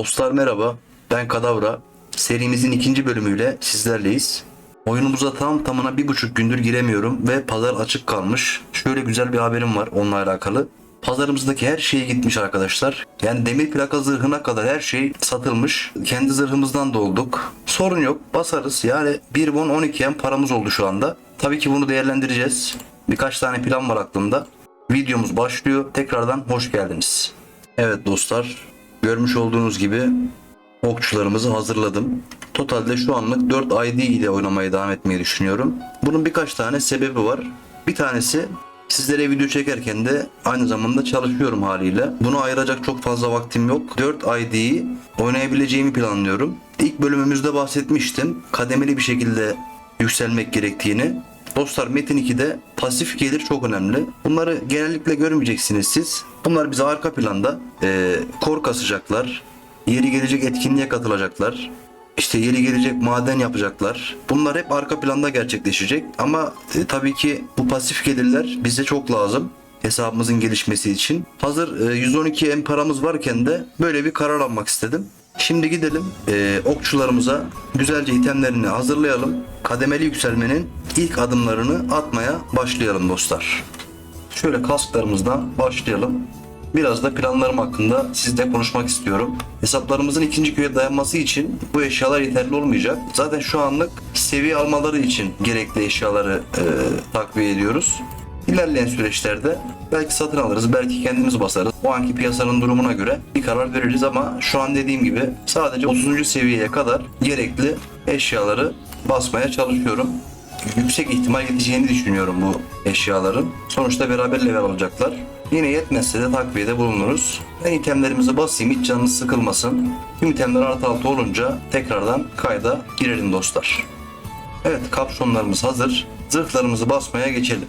Dostlar merhaba, ben Kadavra. Serimizin ikinci bölümüyle sizlerleyiz. Oyunumuza tam tamına bir buçuk gündür giremiyorum ve pazar açık kalmış. Şöyle güzel bir haberim var onunla alakalı. Pazarımızdaki her şey gitmiş arkadaşlar. Yani demir plaka zırhına kadar her şey satılmış. Kendi zırhımızdan da olduk. Sorun yok basarız. Yani 1 won 12 yen paramız oldu şu anda. Tabii ki bunu değerlendireceğiz. Birkaç tane plan var aklımda. Videomuz başlıyor. Tekrardan hoş geldiniz. Evet dostlar, görmüş olduğunuz gibi okçularımızı hazırladım. Totalde şu anlık 4 ID ile oynamaya devam etmeyi düşünüyorum. Bunun birkaç tane sebebi var. Bir tanesi sizlere video çekerken de aynı zamanda çalışıyorum haliyle. Bunu ayıracak çok fazla vaktim yok. 4 ID'yi oynayabileceğimi planlıyorum. İlk bölümümüzde bahsetmiştim. Kademeli bir şekilde yükselmek gerektiğini. Dostlar Metin 2'de pasif gelir çok önemli. Bunları genellikle görmeyeceksiniz siz. Bunlar bize arka planda e, kor kasacaklar. Yeri gelecek etkinliğe katılacaklar. İşte yeri gelecek maden yapacaklar. Bunlar hep arka planda gerçekleşecek. Ama e, tabii ki bu pasif gelirler bize çok lazım hesabımızın gelişmesi için. Hazır e, 112 M paramız varken de böyle bir karar almak istedim. Şimdi gidelim e, okçularımıza güzelce itemlerini hazırlayalım. Kademeli yükselmenin ilk adımlarını atmaya başlayalım dostlar. Şöyle kasklarımızdan başlayalım. Biraz da planlarım hakkında sizle konuşmak istiyorum. Hesaplarımızın ikinci köye dayanması için bu eşyalar yeterli olmayacak. Zaten şu anlık seviye almaları için gerekli eşyaları e, takviye ediyoruz. İlerleyen süreçlerde belki satın alırız, belki kendimiz basarız. O anki piyasanın durumuna göre bir karar veririz ama şu an dediğim gibi sadece 30. seviyeye kadar gerekli eşyaları basmaya çalışıyorum. Yüksek ihtimal yeteceğini düşünüyorum bu eşyaların. Sonuçta beraber level alacaklar. Yine yetmezse de takviyede bulunuruz. Ben itemlerimizi basayım hiç canınız sıkılmasın. Tüm itemler artı altı olunca tekrardan kayda girelim dostlar. Evet kapşonlarımız hazır. Zırhlarımızı basmaya geçelim.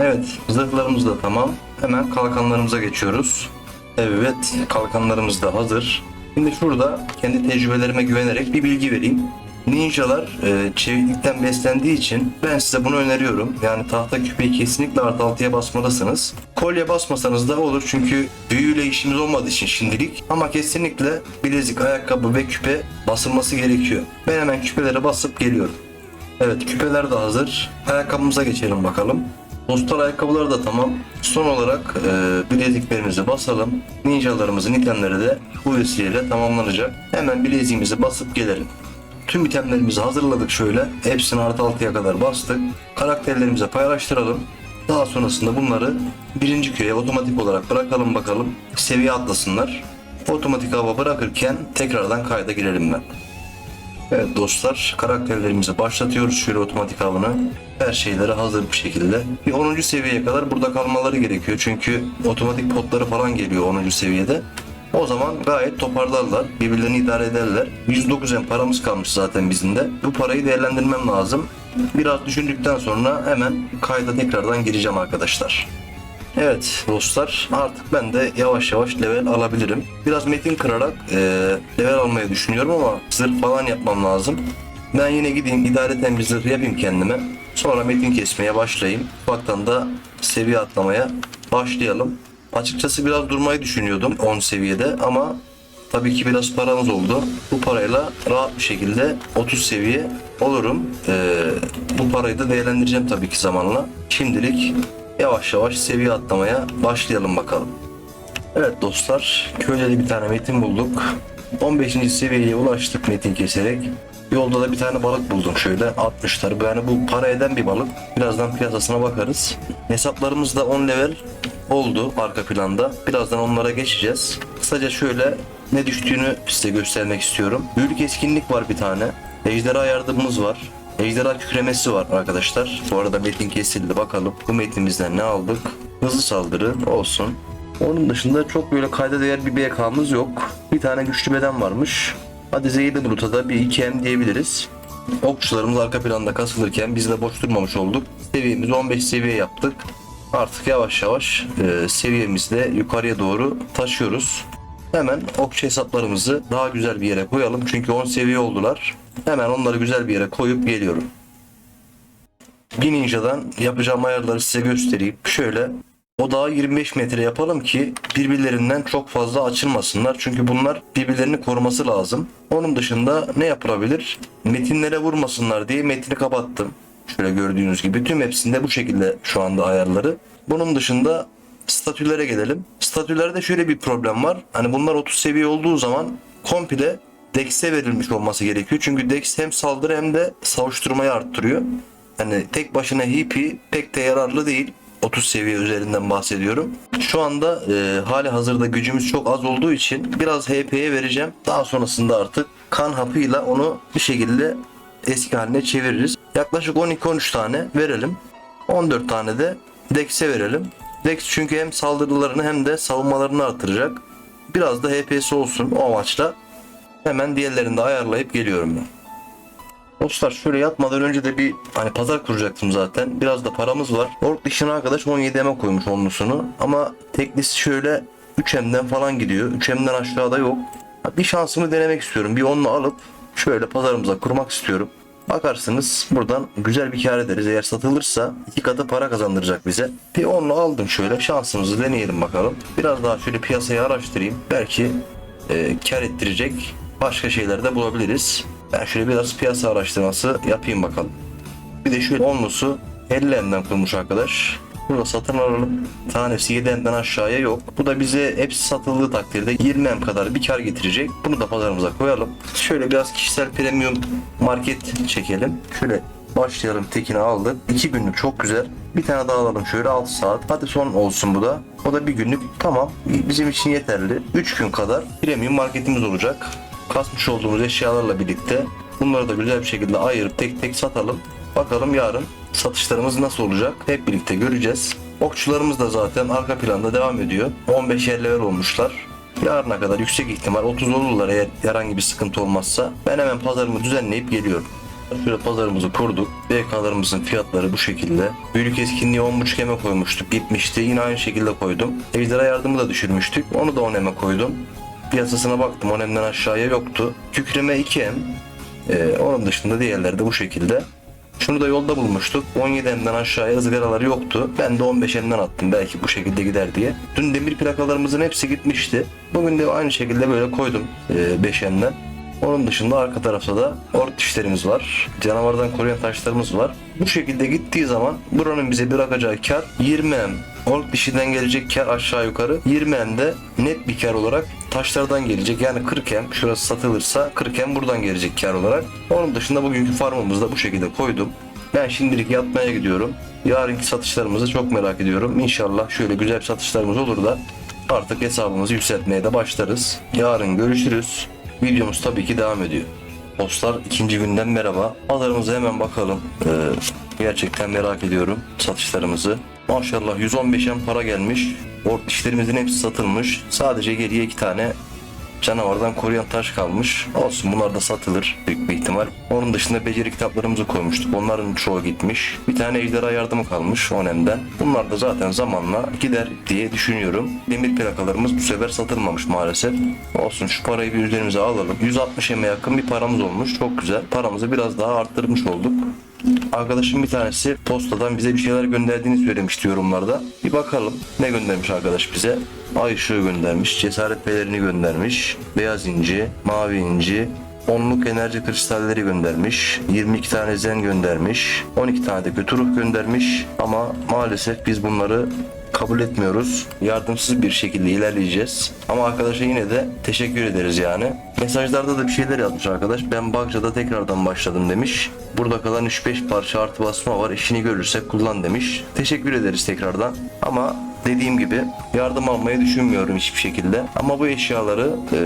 Evet zırhlarımız da tamam. Hemen kalkanlarımıza geçiyoruz. Evet kalkanlarımız da hazır. Şimdi şurada kendi tecrübelerime güvenerek bir bilgi vereyim. Ninjalar e, çeviklikten beslendiği için ben size bunu öneriyorum. Yani tahta küpeyi kesinlikle artı altıya basmalısınız. Kolye basmasanız da olur çünkü büyüyle işimiz olmadığı için şimdilik. Ama kesinlikle bilezik, ayakkabı ve küpe basılması gerekiyor. Ben hemen küpelere basıp geliyorum. Evet küpeler de hazır. Ayakkabımıza geçelim bakalım. Dostlar ayakkabıları da tamam. Son olarak e, bileziklerimizi basalım. Ninjalarımızın itemleri de bu vesileyle tamamlanacak. Hemen bileziğimizi basıp gelelim. Tüm itemlerimizi hazırladık şöyle. Hepsini artı altıya kadar bastık. Karakterlerimize paylaştıralım. Daha sonrasında bunları birinci köye otomatik olarak bırakalım bakalım. Seviye atlasınlar. Otomatik hava bırakırken tekrardan kayda girelim ben. Evet dostlar karakterlerimizi başlatıyoruz şöyle otomatik avını. Her şeyleri hazır bir şekilde. Bir 10. seviyeye kadar burada kalmaları gerekiyor. Çünkü otomatik potları falan geliyor 10. seviyede. O zaman gayet toparlarlar. Birbirlerini idare ederler. 109 en paramız kalmış zaten bizim de. Bu parayı değerlendirmem lazım. Biraz düşündükten sonra hemen kayda tekrardan gireceğim arkadaşlar. Evet dostlar artık ben de yavaş yavaş level alabilirim. Biraz metin kırarak e, level almayı düşünüyorum ama zırh falan yapmam lazım. Ben yine gideyim idareten bir zırh yapayım kendime. Sonra metin kesmeye başlayayım. Ufaktan da seviye atlamaya başlayalım. Açıkçası biraz durmayı düşünüyordum 10 seviyede ama tabii ki biraz paramız oldu. Bu parayla rahat bir şekilde 30 seviye olurum. Ee, bu parayı da değerlendireceğim tabii ki zamanla. Şimdilik yavaş yavaş seviye atlamaya başlayalım bakalım. Evet dostlar, köyde de bir tane metin bulduk. 15. seviyeye ulaştık metin keserek. Yolda da bir tane balık buldum şöyle 60'lar. Yani bu para eden bir balık. Birazdan piyasasına bakarız. Hesaplarımız da 10 level oldu arka planda. Birazdan onlara geçeceğiz. Kısaca şöyle ne düştüğünü size göstermek istiyorum. Büyülük etkinlik var bir tane. Ejderha yardımımız var. Ejderha kükremesi var arkadaşlar. Bu arada metin kesildi bakalım. Bu metnimizden ne aldık? Hızlı saldırı olsun. Onun dışında çok böyle kayda değer bir BK'mız yok. Bir tane güçlü beden varmış. Hadi zehirli buluta da bir 2M diyebiliriz. Okçularımız arka planda kasılırken biz de boş durmamış olduk. Seviyemizi 15 seviye yaptık. Artık yavaş yavaş e, seviyemizi yukarıya doğru taşıyoruz. Hemen okçu hesaplarımızı daha güzel bir yere koyalım. Çünkü 10 seviye oldular. Hemen onları güzel bir yere koyup geliyorum. Bir ninjadan yapacağım ayarları size göstereyim. Şöyle O dağı 25 metre yapalım ki birbirlerinden çok fazla açılmasınlar. Çünkü bunlar birbirlerini koruması lazım. Onun dışında ne yapılabilir? Metinlere vurmasınlar diye metini kapattım. Şöyle gördüğünüz gibi tüm hepsinde bu şekilde şu anda ayarları. Bunun dışında statülere gelelim. Statülerde şöyle bir problem var. Hani bunlar 30 seviye olduğu zaman komple Dex'e verilmiş olması gerekiyor. Çünkü Dex hem saldırı hem de savuşturmayı arttırıyor. Hani tek başına HP pek de yararlı değil. 30 seviye üzerinden bahsediyorum. Şu anda e, hali hazırda gücümüz çok az olduğu için biraz HP'ye vereceğim. Daha sonrasında artık kan hapıyla onu bir şekilde eski haline çeviririz. Yaklaşık 12-13 tane verelim. 14 tane de Dex'e verelim. Dex çünkü hem saldırılarını hem de savunmalarını artıracak. Biraz da HP'si olsun o amaçla. Hemen diğerlerini de ayarlayıp geliyorum ben. Dostlar şöyle yatmadan önce de bir hani pazar kuracaktım zaten. Biraz da paramız var. Ork dişine arkadaş 17 eme koymuş onlusunu. Ama teklisi şöyle 3M'den falan gidiyor. 3M'den aşağıda yok. Bir şansımı denemek istiyorum. Bir onlu alıp şöyle pazarımıza kurmak istiyorum. Bakarsınız buradan güzel bir kar ederiz. Eğer satılırsa iki katı para kazandıracak bize. Bir onlu aldım şöyle şansımızı deneyelim bakalım. Biraz daha şöyle piyasayı araştırayım. Belki e, kar ettirecek başka şeyler de bulabiliriz. Ben şöyle biraz piyasa araştırması yapayım bakalım. Bir de şöyle onlusu 50 emden kurmuş arkadaş. Burada satın alalım. Tanesi 7 emden aşağıya yok. Bu da bize hepsi satıldığı takdirde 20 em kadar bir kar getirecek. Bunu da pazarımıza koyalım. Şöyle biraz kişisel premium market çekelim. Şöyle başlayalım tekini aldık. 2 günlük çok güzel. Bir tane daha alalım şöyle 6 saat. Hadi son olsun bu da. O da bir günlük. Tamam. Bizim için yeterli. 3 gün kadar premium marketimiz olacak. Kasmış olduğumuz eşyalarla birlikte bunları da güzel bir şekilde ayırıp tek tek satalım. Bakalım yarın satışlarımız nasıl olacak hep birlikte göreceğiz. Okçularımız da zaten arka planda devam ediyor. 15 yer level olmuşlar. Yarına kadar yüksek ihtimal 30 olurlar eğer herhangi bir sıkıntı olmazsa. Ben hemen pazarımı düzenleyip geliyorum. Şöyle pazarımızı kurduk. BK'larımızın fiyatları bu şekilde. Büyülük etkinliği 10.5 eme koymuştuk. Gitmişti. Yine aynı şekilde koydum. Ejderha yardımı da düşürmüştük. Onu da 10 eme koydum. Piyasasına baktım. 10 emden aşağıya yoktu. Kükreme 2 em. Ee, onun dışında diğerleri de bu şekilde. Şunu da yolda bulmuştuk. 17 emden aşağıya ızgaraları yoktu. Ben de 15 emden attım belki bu şekilde gider diye. Dün demir plakalarımızın hepsi gitmişti. Bugün de aynı şekilde böyle koydum 5 emden. Onun dışında arka tarafta da ork dişlerimiz var. Canavardan koruyan taşlarımız var. Bu şekilde gittiği zaman buranın bize bırakacağı kar 20 em. Ork dişinden gelecek kar aşağı yukarı 20 em de net bir kar olarak taşlardan gelecek. Yani 40 em şurası satılırsa 40 em buradan gelecek kar olarak. Onun dışında bugünkü farmımızı da bu şekilde koydum. Ben şimdilik yatmaya gidiyorum. Yarınki satışlarımızı çok merak ediyorum. İnşallah şöyle güzel satışlarımız olur da artık hesabımızı yükseltmeye de başlarız. Yarın görüşürüz. Videomuz tabii ki devam ediyor. Dostlar ikinci günden merhaba. Pazarımıza hemen bakalım. Ee, gerçekten merak ediyorum satışlarımızı. Maşallah 115 en para gelmiş. Ork dişlerimizin hepsi satılmış. Sadece geriye iki tane canavardan koruyan taş kalmış. Olsun bunlar da satılır büyük bir ihtimal. Onun dışında beceri kitaplarımızı koymuştuk. Onların çoğu gitmiş. Bir tane ejderha yardımı kalmış Onem'den. Bunlar da zaten zamanla gider diye düşünüyorum. Demir plakalarımız bu sefer satılmamış maalesef. Olsun şu parayı bir üzerimize alalım. 160 eme yakın bir paramız olmuş. Çok güzel. Paramızı biraz daha arttırmış olduk. Arkadaşım bir tanesi postadan bize bir şeyler gönderdiğini söylemişti yorumlarda. Bir bakalım ne göndermiş arkadaş bize. Ay ışığı göndermiş, cesaret pelerini göndermiş, beyaz inci, mavi inci, onluk enerji kristalleri göndermiş, 22 tane zen göndermiş, 12 tane de kötü göndermiş ama maalesef biz bunları kabul etmiyoruz. Yardımsız bir şekilde ilerleyeceğiz. Ama arkadaşa yine de teşekkür ederiz yani. Mesajlarda da bir şeyler yazmış arkadaş. Ben Bagca'da tekrardan başladım demiş. Burada kalan 3-5 parça artı basma var. İşini görürsek kullan demiş. Teşekkür ederiz tekrardan. Ama dediğim gibi yardım almayı düşünmüyorum hiçbir şekilde. Ama bu eşyaları e,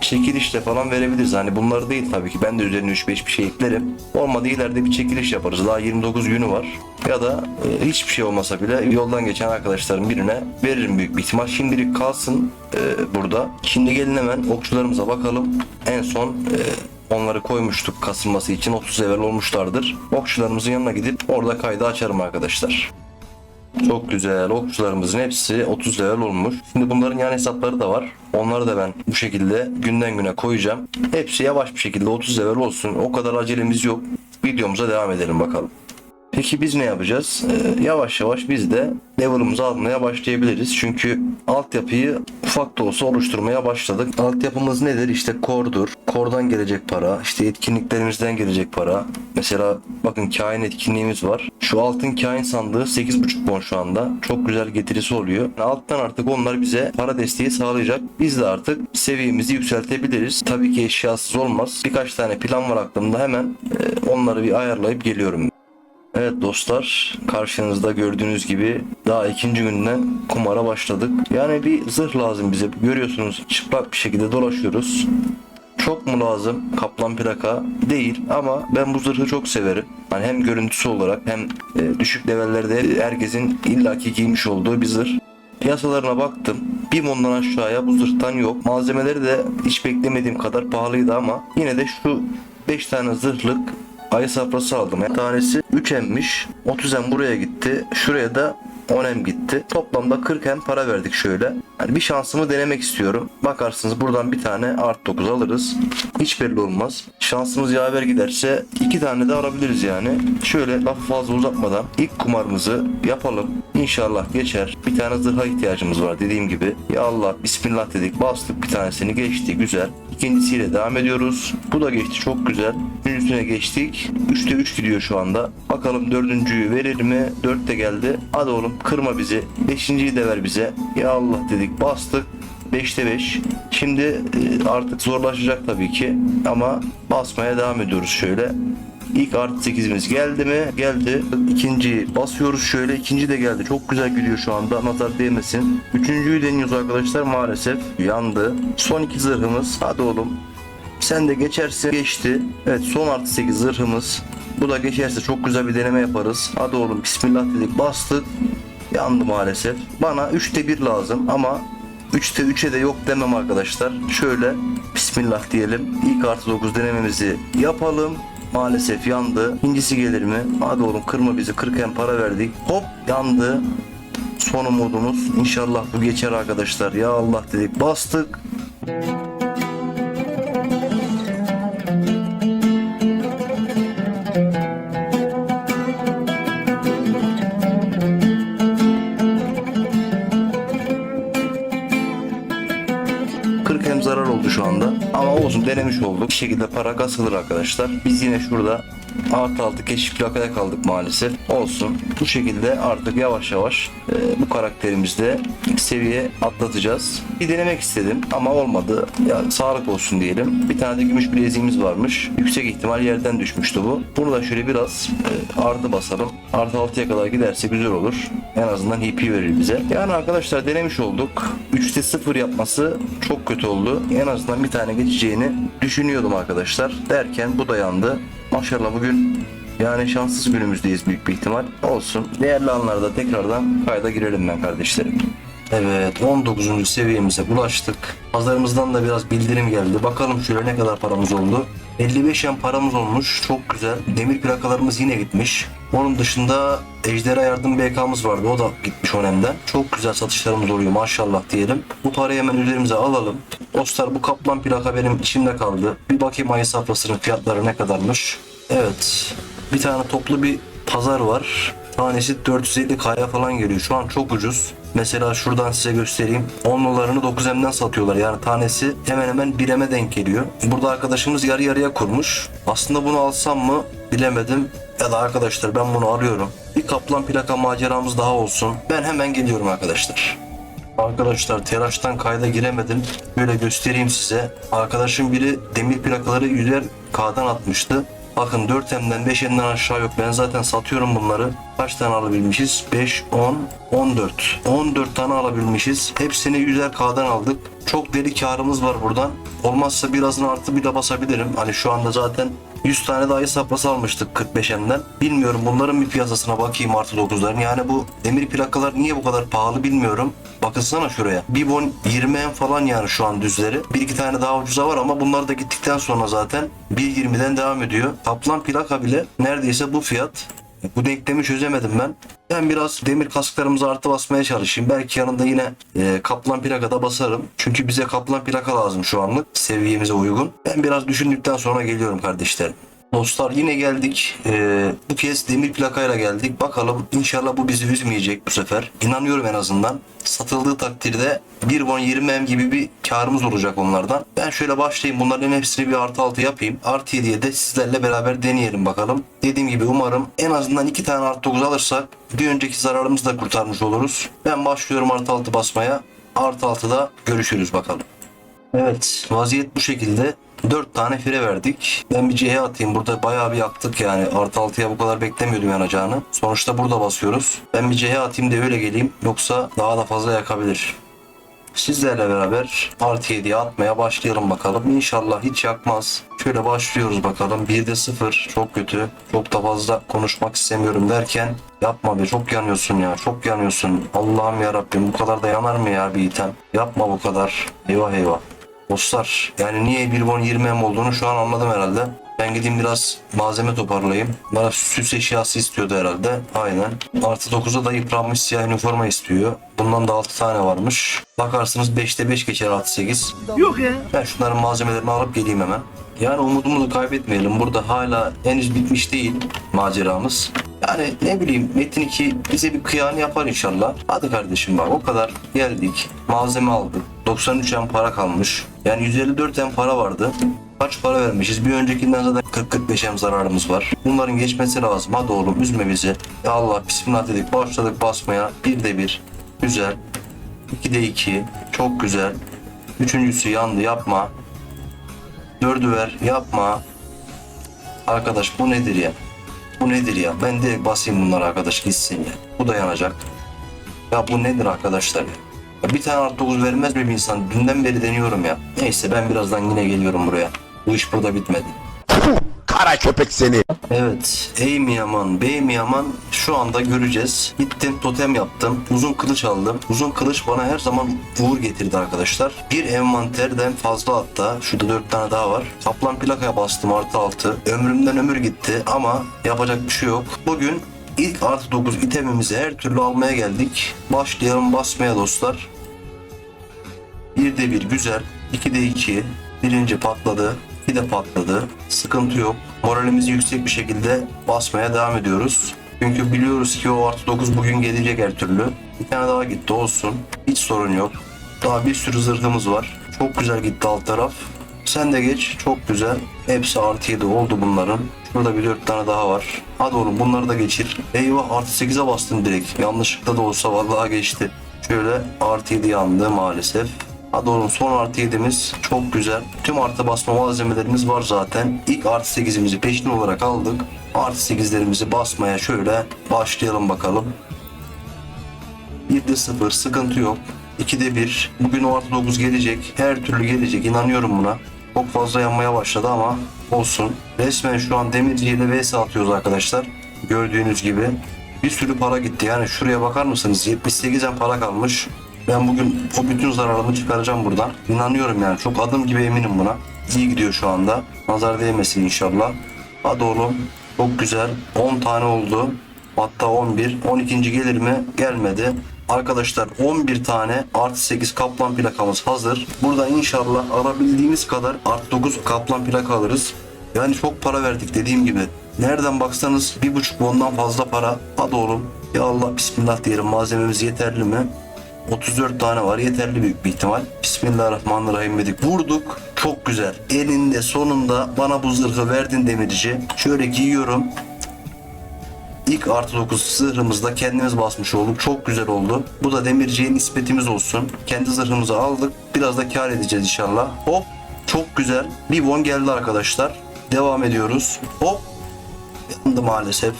çekilişle falan verebiliriz. Hani bunları değil tabii ki. Ben de üzerine 3-5 bir şey eklerim. Olmadı ileride bir çekiliş yaparız. Daha 29 günü var. Ya da e, hiçbir şey olmasa bile yoldan geçen arkadaşların birine veririm büyük bir ihtimal. Şimdilik kalsın e, burada. Şimdi gelin hemen okçularımıza bakalım. En son e, onları koymuştuk kasılması için 30 evvel olmuşlardır. Okçularımızın yanına gidip orada kaydı açarım arkadaşlar. Çok güzel. Okçularımızın hepsi 30 level olmuş. Şimdi bunların yan hesapları da var. Onları da ben bu şekilde günden güne koyacağım. Hepsi yavaş bir şekilde 30 level olsun. O kadar acelemiz yok. Videomuza devam edelim bakalım. Peki biz ne yapacağız? Ee, yavaş yavaş biz de level'ımızı almaya başlayabiliriz. Çünkü altyapıyı ufak da olsa oluşturmaya başladık. Altyapımız nedir? İşte core'dur. Core'dan gelecek para. işte etkinliklerimizden gelecek para. Mesela bakın kain etkinliğimiz var. Şu altın kain sandığı 8.5 bon şu anda. Çok güzel getirisi oluyor. Alttan artık onlar bize para desteği sağlayacak. Biz de artık seviyemizi yükseltebiliriz. Tabii ki eşyasız olmaz. Birkaç tane plan var aklımda. Hemen e, onları bir ayarlayıp geliyorum. Evet dostlar karşınızda gördüğünüz gibi daha ikinci günden kumara başladık. Yani bir zırh lazım bize. Görüyorsunuz çıplak bir şekilde dolaşıyoruz. Çok mu lazım kaplan plaka? Değil ama ben bu zırhı çok severim. Hani hem görüntüsü olarak hem e, düşük levellerde herkesin illaki giymiş olduğu bir zırh. Piyasalarına baktım. Bir mondan aşağıya bu zırhtan yok. Malzemeleri de hiç beklemediğim kadar pahalıydı ama yine de şu 5 tane zırhlık ayı safrası aldım. Yani tanesi 3 emmiş. 30 em buraya gitti. Şuraya da 10 em gitti. Toplamda 40 em para verdik şöyle. Yani bir şansımı denemek istiyorum. Bakarsınız buradan bir tane art 9 alırız. Hiç belli olmaz. Şansımız yaver giderse iki tane de alabiliriz yani. Şöyle lafı fazla uzatmadan ilk kumarımızı yapalım. İnşallah geçer. Bir tane zırha ihtiyacımız var dediğim gibi. Ya Allah bismillah dedik bastık bir tanesini geçti güzel. İkincisiyle devam ediyoruz. Bu da geçti çok güzel. Üçüncüsüne geçtik. 3'te 3 gidiyor şu anda. Bakalım dördüncüyü verir mi? 4 de geldi. Hadi oğlum kırma bizi. Beşinciyi de ver bize. Ya Allah dedik bastık. 5'te 5. Şimdi e, artık zorlaşacak tabii ki. Ama basmaya devam ediyoruz şöyle. İlk artı 8'imiz geldi mi? Geldi. İkinci basıyoruz şöyle. İkinci de geldi. Çok güzel gidiyor şu anda. Nazar değmesin. Üçüncüyü deniyoruz arkadaşlar. Maalesef yandı. Son iki zırhımız. Hadi oğlum. Sen de geçersin. Geçti. Evet son artı 8 zırhımız. Bu da geçerse çok güzel bir deneme yaparız. Hadi oğlum bismillah dedik. Bastık. Yandı maalesef. Bana 3'te 1 lazım ama 3'te 3'e de yok demem arkadaşlar. Şöyle bismillah diyelim. İlk artı 9 denememizi yapalım. Maalesef yandı. İkincisi gelir mi? Hadi oğlum kırma bizi. 40 em para verdik. Hop yandı. Son umudumuz. İnşallah bu geçer arkadaşlar. Ya Allah dedik. Bastık. Olsun denemiş olduk. Bir şekilde para kasılır arkadaşlar. Biz yine şurada artı altı keşif plakaya kaldık maalesef. Olsun. Bu şekilde artık yavaş yavaş e, bu karakterimizde seviye atlatacağız. Bir denemek istedim ama olmadı. Ya sağlık olsun diyelim. Bir tane de gümüş bileziğimiz varmış. Yüksek ihtimal yerden düşmüştü bu. Bunu da şöyle biraz e, artı basalım. Artı 6'ya kadar giderse güzel olur. En azından HP verir bize. Yani arkadaşlar denemiş olduk. 3'te 0 yapması çok kötü oldu. En azından bir tane geçeceğini düşünüyordum arkadaşlar. Derken bu da yandı. Maşallah bugün yani şanssız günümüzdeyiz büyük bir ihtimal. Olsun. Değerli anlarda tekrardan kayda girelim ben kardeşlerim. Evet 19. seviyemize ulaştık. Pazarımızdan da biraz bildirim geldi. Bakalım şöyle ne kadar paramız oldu. 55 yen paramız olmuş. Çok güzel. Demir plakalarımız yine gitmiş. Onun dışında Ejderha Yardım BK'mız vardı. O da gitmiş önemden. Çok güzel satışlarımız oluyor maşallah diyelim. Bu parayı hemen üzerimize alalım. Dostlar bu kaplan plaka benim içimde kaldı. Bir bakayım ayı safrasının fiyatları ne kadarmış. Evet. Bir tane toplu bir pazar var. Tanesi 450 kaya falan geliyor. Şu an çok ucuz. Mesela şuradan size göstereyim. 10 dolarını 9M'den satıyorlar. Yani tanesi hemen hemen 1M'e denk geliyor. Burada arkadaşımız yarı yarıya kurmuş. Aslında bunu alsam mı bilemedim. Ya da arkadaşlar ben bunu alıyorum. Bir kaplan plaka maceramız daha olsun. Ben hemen geliyorum arkadaşlar. Arkadaşlar telaştan kayda giremedim. Böyle göstereyim size. Arkadaşım biri demir plakaları 100'er K'dan atmıştı. Bakın 4M'den 5M'den aşağı yok. Ben zaten satıyorum bunları. Kaç tane alabilmişiz? 5, 10, 14. 14 tane alabilmişiz. Hepsini 100'er K'dan aldık. Çok deli karımız var buradan. Olmazsa birazını artı bir de basabilirim. Hani şu anda zaten 100 tane daha saprası almıştık 45M'den. Bilmiyorum bunların bir piyasasına bakayım artı 9'ların. Yani bu demir plakalar niye bu kadar pahalı bilmiyorum. Bakınsana şuraya. Bir bon 20 en falan yani şu an düzleri. Bir iki tane daha ucuza var ama bunlar da gittikten sonra zaten 1.20'den devam ediyor. Kaplan plaka bile neredeyse bu fiyat. Bu denklemi çözemedim ben. Ben biraz demir kasklarımızı artı basmaya çalışayım. Belki yanında yine e, kaplan plaka da basarım. Çünkü bize kaplan plaka lazım şu anlık. Seviyemize uygun. Ben biraz düşündükten sonra geliyorum kardeşlerim. Dostlar yine geldik. Ee, bu kez demir plakayla geldik. Bakalım inşallah bu bizi üzmeyecek bu sefer. İnanıyorum en azından. Satıldığı takdirde 1 won 20 em gibi bir karımız olacak onlardan. Ben şöyle başlayayım. Bunların hepsini bir artı altı yapayım. Artı 7'ye de sizlerle beraber deneyelim bakalım. Dediğim gibi umarım en azından 2 tane artı 9 alırsak bir önceki zararımızı da kurtarmış oluruz. Ben başlıyorum artı altı basmaya. Artı altıda görüşürüz bakalım. Evet vaziyet bu şekilde. 4 tane fire verdik. Ben bir C'ye atayım. Burada bayağı bir yaktık yani. Artı 6'ya bu kadar beklemiyordum yanacağını. Sonuçta burada basıyoruz. Ben bir C'ye atayım da öyle geleyim. Yoksa daha da fazla yakabilir. Sizlerle beraber artı 7'ye atmaya başlayalım bakalım. İnşallah hiç yakmaz. Şöyle başlıyoruz bakalım. 1'de 0 çok kötü. Çok da fazla konuşmak istemiyorum derken yapma be çok yanıyorsun ya. Çok yanıyorsun. Allah'ım ya Rabbim bu kadar da yanar mı ya bir item? Yapma bu kadar. Eyvah eyvah. Dostlar yani niye bir won 20 em olduğunu şu an anladım herhalde. Ben gideyim biraz malzeme toparlayayım. Bana süs eşyası istiyordu herhalde. Aynen. Artı 9'a da yıpranmış siyah üniforma istiyor. Bundan da 6 tane varmış. Bakarsınız 5'te 5 geçer artı 8. Yok ya. Ben şunların malzemelerini alıp geleyim hemen. Yani umudumuzu kaybetmeyelim. Burada hala henüz bitmiş değil maceramız. Yani ne bileyim Metin 2 bize bir kıyanı yapar inşallah. Hadi kardeşim bak o kadar geldik. Malzeme aldık. 93 em para kalmış. Yani 154 em para vardı. Kaç para vermişiz? Bir öncekinden zaten 40-45 em zararımız var. Bunların geçmesi lazım. Hadi oğlum üzme bizi. Ya Allah bismillah dedik. Başladık basmaya. Bir de bir. Güzel. 2'de 2. Çok güzel. Üçüncüsü yandı yapma. Dördü ver yapma. Arkadaş bu nedir ya? Bu nedir ya? Ben direkt basayım bunlara arkadaş gitsin ya. Bu da yanacak. Ya bu nedir arkadaşlar ya? ya bir tane artı 9 vermez mi bir insan? Dünden beri deniyorum ya. Neyse ben birazdan yine geliyorum buraya. Bu iş burada bitmedi. Kara köpek seni. Evet. Ey mi yaman, bey mi şu anda göreceğiz. Gittim totem yaptım. Uzun kılıç aldım. Uzun kılıç bana her zaman uğur getirdi arkadaşlar. Bir envanterden fazla hatta. Şurada dört tane daha var. Kaplan plakaya bastım artı altı. Ömrümden ömür gitti ama yapacak bir şey yok. Bugün ilk artı 9 itemimizi her türlü almaya geldik. Başlayalım basmaya dostlar. Bir de bir güzel. 2'de 2. Birinci patladı. İki de patladı. Sıkıntı yok. Moralimizi yüksek bir şekilde basmaya devam ediyoruz. Çünkü biliyoruz ki o artı 9 bugün gelecek her türlü. Bir tane daha gitti olsun. Hiç sorun yok. Daha bir sürü zırhımız var. Çok güzel gitti alt taraf. Sen de geç. Çok güzel. Hepsi artı 7 oldu bunların. Şurada bir 4 tane daha var. Hadi oğlum bunları da geçir. Eyvah artı 8'e bastın direkt. Yanlışlıkla da olsa vallahi geçti. Şöyle artı 7 yandı maalesef. Oğlum son artı 7'miz çok güzel. Tüm artı basma malzemelerimiz var zaten. İlk artı 8'imizi peşin olarak aldık. Artı 8'lerimizi basmaya şöyle başlayalım bakalım. 1'de 0 sıkıntı yok. 2'de 1. Bugün o artı 9 gelecek. Her türlü gelecek. inanıyorum buna. Çok fazla yanmaya başladı ama olsun. Resmen şu an demirci ile vs atıyoruz arkadaşlar. Gördüğünüz gibi. Bir sürü para gitti. Yani şuraya bakar mısınız? 78'en para kalmış. Ben bugün o bütün zararımı çıkaracağım buradan. İnanıyorum yani. Çok adım gibi eminim buna. İyi gidiyor şu anda. Nazar değmesin inşallah. Hadi oğlum. Çok güzel. 10 tane oldu. Hatta 11. 12. gelir mi? Gelmedi. Arkadaşlar 11 tane artı 8 kaplan plakamız hazır. Burada inşallah alabildiğimiz kadar artı 9 kaplan plaka alırız. Yani çok para verdik dediğim gibi. Nereden baksanız bir buçuk ondan fazla para. Hadi oğlum. Ya Allah bismillah diyelim malzememiz yeterli mi? 34 tane var yeterli büyük bir ihtimal. Bismillahirrahmanirrahim dedik. Vurduk. Çok güzel. Elinde sonunda bana bu zırhı verdin demirci. Şöyle giyiyorum. İlk artı 9 zırhımızda kendimiz basmış olduk. Çok güzel oldu. Bu da demirciye nispetimiz olsun. Kendi zırhımızı aldık. Biraz da kar edeceğiz inşallah. Hop. Çok güzel. Bir won geldi arkadaşlar. Devam ediyoruz. Hop. Yandı maalesef.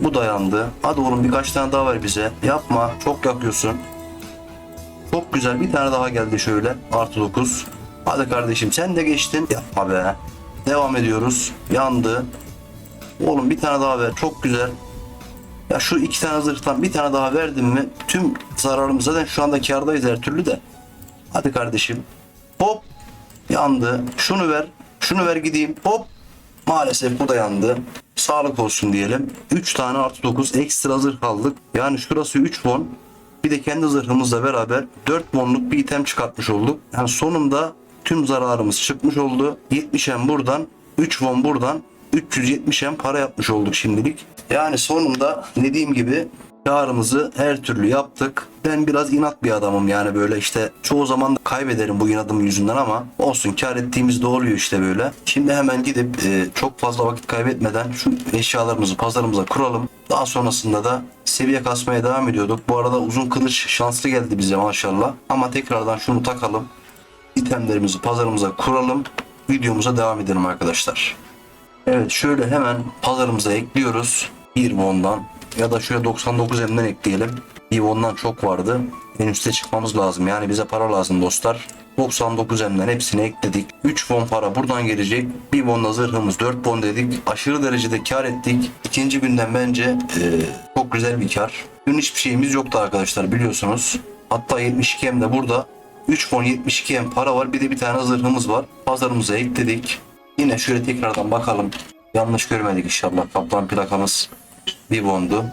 Bu dayandı. Hadi oğlum birkaç tane daha ver bize. Yapma. Çok yakıyorsun. Çok güzel. Bir tane daha geldi şöyle. Artı 9. Hadi kardeşim sen de geçtin. Yapma be. Devam ediyoruz. Yandı. Oğlum bir tane daha ver. Çok güzel. Ya şu iki tane zırhtan bir tane daha verdim mi tüm zararımız zaten şu anda kardayız her türlü de. Hadi kardeşim. Hop. Yandı. Şunu ver. Şunu ver gideyim. Hop. Maalesef bu da yandı. Sağlık olsun diyelim. 3 tane artı 9 ekstra zırh aldık. Yani şurası 3 won. Bir de kendi zırhımızla beraber 4 wonluk bir item çıkartmış olduk. Yani sonunda tüm zararımız çıkmış oldu. 70'en buradan 3 won buradan 370 hem para yapmış olduk şimdilik. Yani sonunda dediğim gibi karımızı her türlü yaptık. Ben biraz inat bir adamım yani böyle işte çoğu zaman da kaybederim bu inadım yüzünden ama olsun kar ettiğimiz de oluyor işte böyle. Şimdi hemen gidip e, çok fazla vakit kaybetmeden şu eşyalarımızı pazarımıza kuralım. Daha sonrasında da seviye kasmaya devam ediyorduk. Bu arada uzun kılıç şanslı geldi bize maşallah. Ama tekrardan şunu takalım. İtemlerimizi pazarımıza kuralım. Videomuza devam edelim arkadaşlar. Evet şöyle hemen pazarımıza ekliyoruz. 1 won'dan ya da şöyle 99 M'den ekleyelim. 1 won'dan çok vardı. En üste çıkmamız lazım. Yani bize para lazım dostlar. 99 M'den hepsini ekledik. 3 won para buradan gelecek. 1 won'la zırhımız 4 won dedik. Aşırı derecede kar ettik. İkinci günden bence eee, çok güzel bir kar. Dün hiçbir şeyimiz yoktu arkadaşlar biliyorsunuz. Hatta 72 M de burada. 3 won 72 M para var. Bir de bir tane zırhımız var. Pazarımıza ekledik. Yine şöyle tekrardan bakalım. Yanlış görmedik inşallah. Kaplan plakamız bir bondu.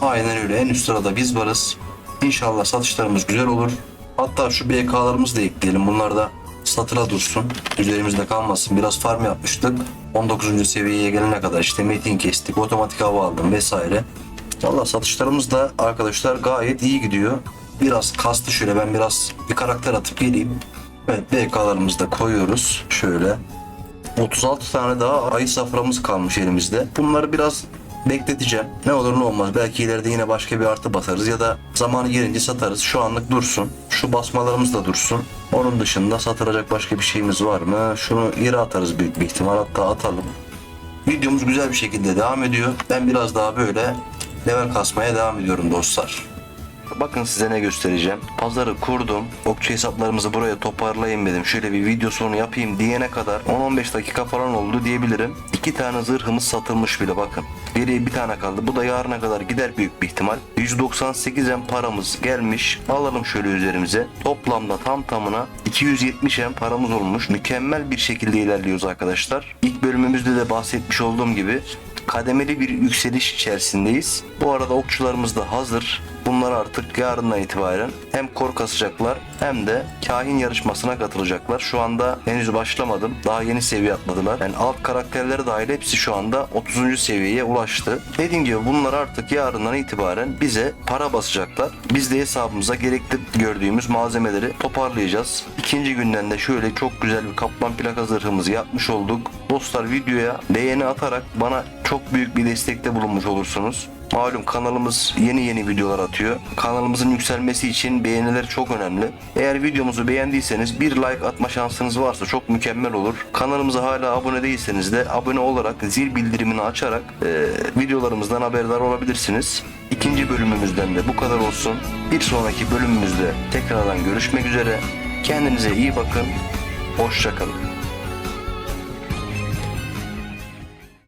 Aynen öyle. En üst sırada biz varız. İnşallah satışlarımız güzel olur. Hatta şu BK'larımızı da ekleyelim. Bunlar da satıra dursun. Üzerimizde kalmasın. Biraz farm yapmıştık. 19. seviyeye gelene kadar işte metin kestik. Otomatik hava aldım vesaire. Valla satışlarımız da arkadaşlar gayet iyi gidiyor. Biraz kastı şöyle ben biraz bir karakter atıp geleyim. Evet BK'larımızı da koyuyoruz. Şöyle. 36 tane daha ayı saframız kalmış elimizde. Bunları biraz bekleteceğim. Ne olur ne olmaz. Belki ileride yine başka bir artı basarız ya da zamanı gelince satarız. Şu anlık dursun. Şu basmalarımız da dursun. Onun dışında satılacak başka bir şeyimiz var mı? Şunu yere atarız büyük bir ihtimal. Hatta atalım. Videomuz güzel bir şekilde devam ediyor. Ben biraz daha böyle level kasmaya devam ediyorum dostlar. Bakın size ne göstereceğim. Pazarı kurdum. Okçu hesaplarımızı buraya toparlayayım dedim. Şöyle bir video sonu yapayım diyene kadar 10-15 dakika falan oldu diyebilirim. İki tane zırhımız satılmış bile bakın. Geriye bir tane kaldı. Bu da yarına kadar gider büyük bir ihtimal. 198 em paramız gelmiş. Alalım şöyle üzerimize. Toplamda tam tamına 270 em paramız olmuş. Mükemmel bir şekilde ilerliyoruz arkadaşlar. İlk bölümümüzde de bahsetmiş olduğum gibi kademeli bir yükseliş içerisindeyiz. Bu arada okçularımız da hazır. Bunlar artık yarından itibaren hem kor kasacaklar hem de kahin yarışmasına katılacaklar. Şu anda henüz başlamadım. Daha yeni seviye atladılar. Yani alt karakterleri dahil hepsi şu anda 30. seviyeye ulaştı. Dediğim gibi bunlar artık yarından itibaren bize para basacaklar. Biz de hesabımıza gerekli gördüğümüz malzemeleri toparlayacağız. İkinci günden de şöyle çok güzel bir kaplan plaka zırhımızı yapmış olduk. Dostlar videoya beğeni atarak bana çok büyük bir destekte bulunmuş olursunuz. Malum kanalımız yeni yeni videolar atıyor. Kanalımızın yükselmesi için beğeniler çok önemli. Eğer videomuzu beğendiyseniz bir like atma şansınız varsa çok mükemmel olur. Kanalımıza hala abone değilseniz de abone olarak zil bildirimini açarak e, videolarımızdan haberdar olabilirsiniz. İkinci bölümümüzden de bu kadar olsun. Bir sonraki bölümümüzde tekrardan görüşmek üzere. Kendinize iyi bakın. Hoşçakalın.